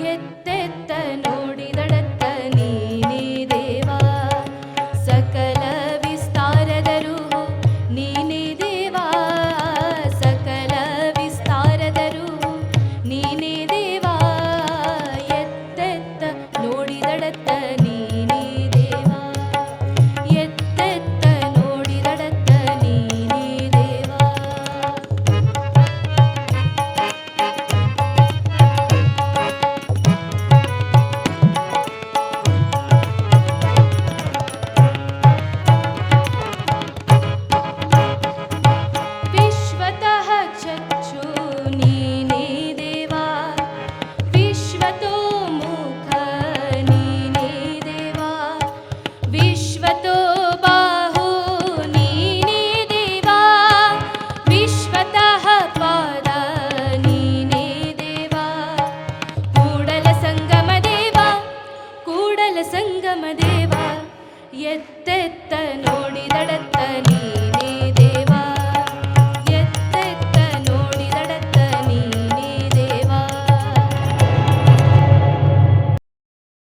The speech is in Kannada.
ಎತ್ತೆತ್ತ ನೋಡಿದಡತ್ತ ದೇವಾ. ಸಕಲ ವಿಸ್ತಾರದರು ನೀನೇ ದೇವಾ. ಸಕಲ ವಿಸ್ತಾರದರು ನೀನೇ ದೇವಾ. ಎತ್ತೆತ್ತ ನೋಡಿದಡತ್ತ ಸಂಗಮ ದೇವಾ ಎತ್ತೆತ್ತ ನೋಡಿದಡತ್ತ ನೀ